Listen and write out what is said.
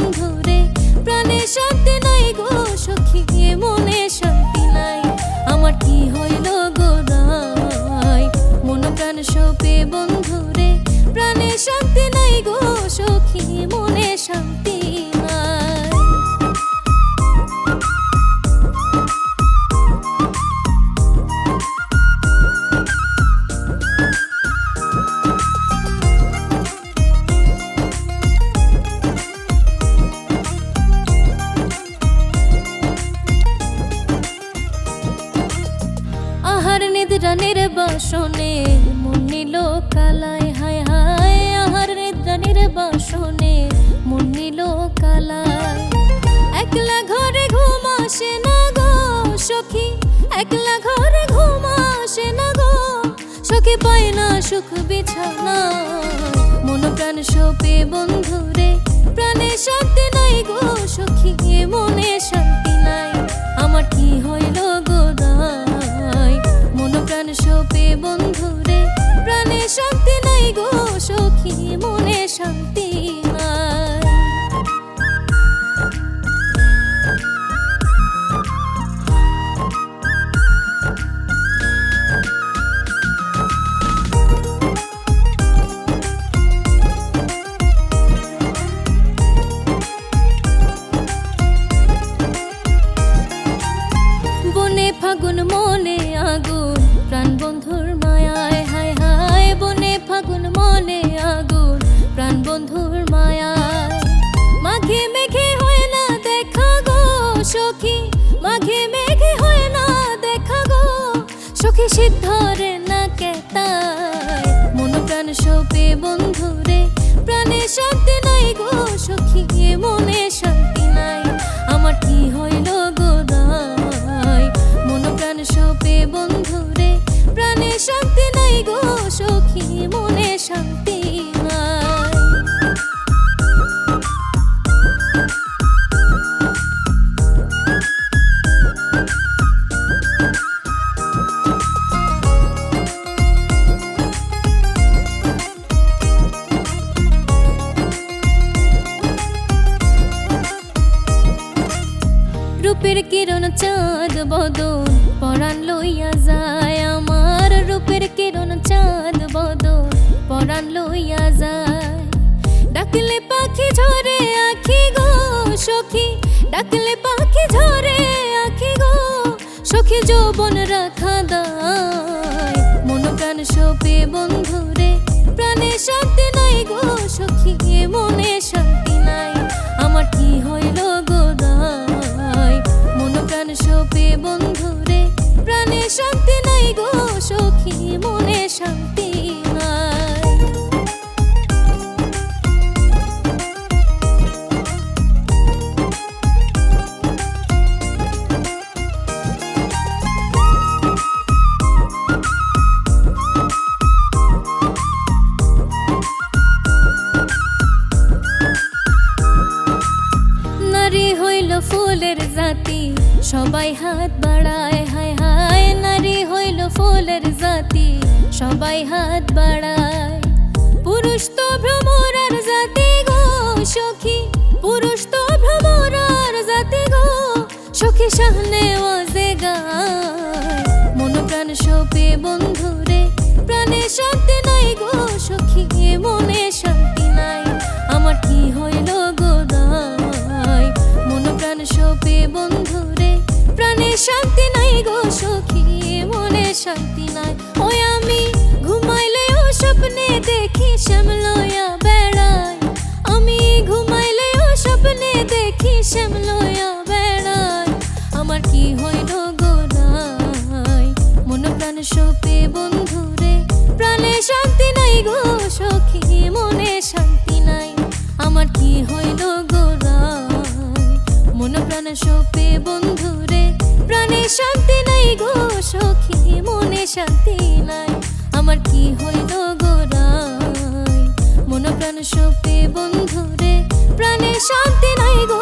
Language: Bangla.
বন্ধুরে প্রাণে সাথে নিদ্রানের বাসনে মন নিল কালায়, হায় হায়, আহার নিদ্রানের বাসনে মন নিল কালায়। একলা ঘরে ঘুম আসে না গো সখী, একলা ঘরে ঘুম আসে না গো সখী, পায় না সুখ বিছানা। মন প্রাণ সোপে বন্ধুরে সিদ্ধরে রূপের কিরণ চাঁদ বদন, পরাণ লইয়া যায় আমার রূপের কিরণ চাঁদ বদন, পরাণ লইয়া যায়। ডাকলে পাখি জাতি, সবাই হাত বাড়ায়, হায় হায়, নারী হইল ফুলের জাতি, সবাই হাত বাড়ায়। পুরুষ তো ভ্রমরার জাতি গো, সখী। পুরুষ তো ভ্রমরার জাতি গো, সখী সামনে শান্তি নাই। ওই আমি স্বপ্নে দেখি শ্যামলয়া বেড়াই আমি স্বপ্নে দেখি শ্যামলয়া বেড়াই আমার কি হইল মন প্রাণ সোপে বন্ধুরে প্রাণে শান্তি নাই গো সখী, মনে শান্তি নাই। আমার কি হইল গো মন প্রাণ সোপে বন্ধুরে প্রাণে শান্তি নাই গো সখী। শান্তি নাই। আমার কি হইল গোরাই মন প্রাণ সোপে বন্ধুরে প্রাণে শান্তি নাই গো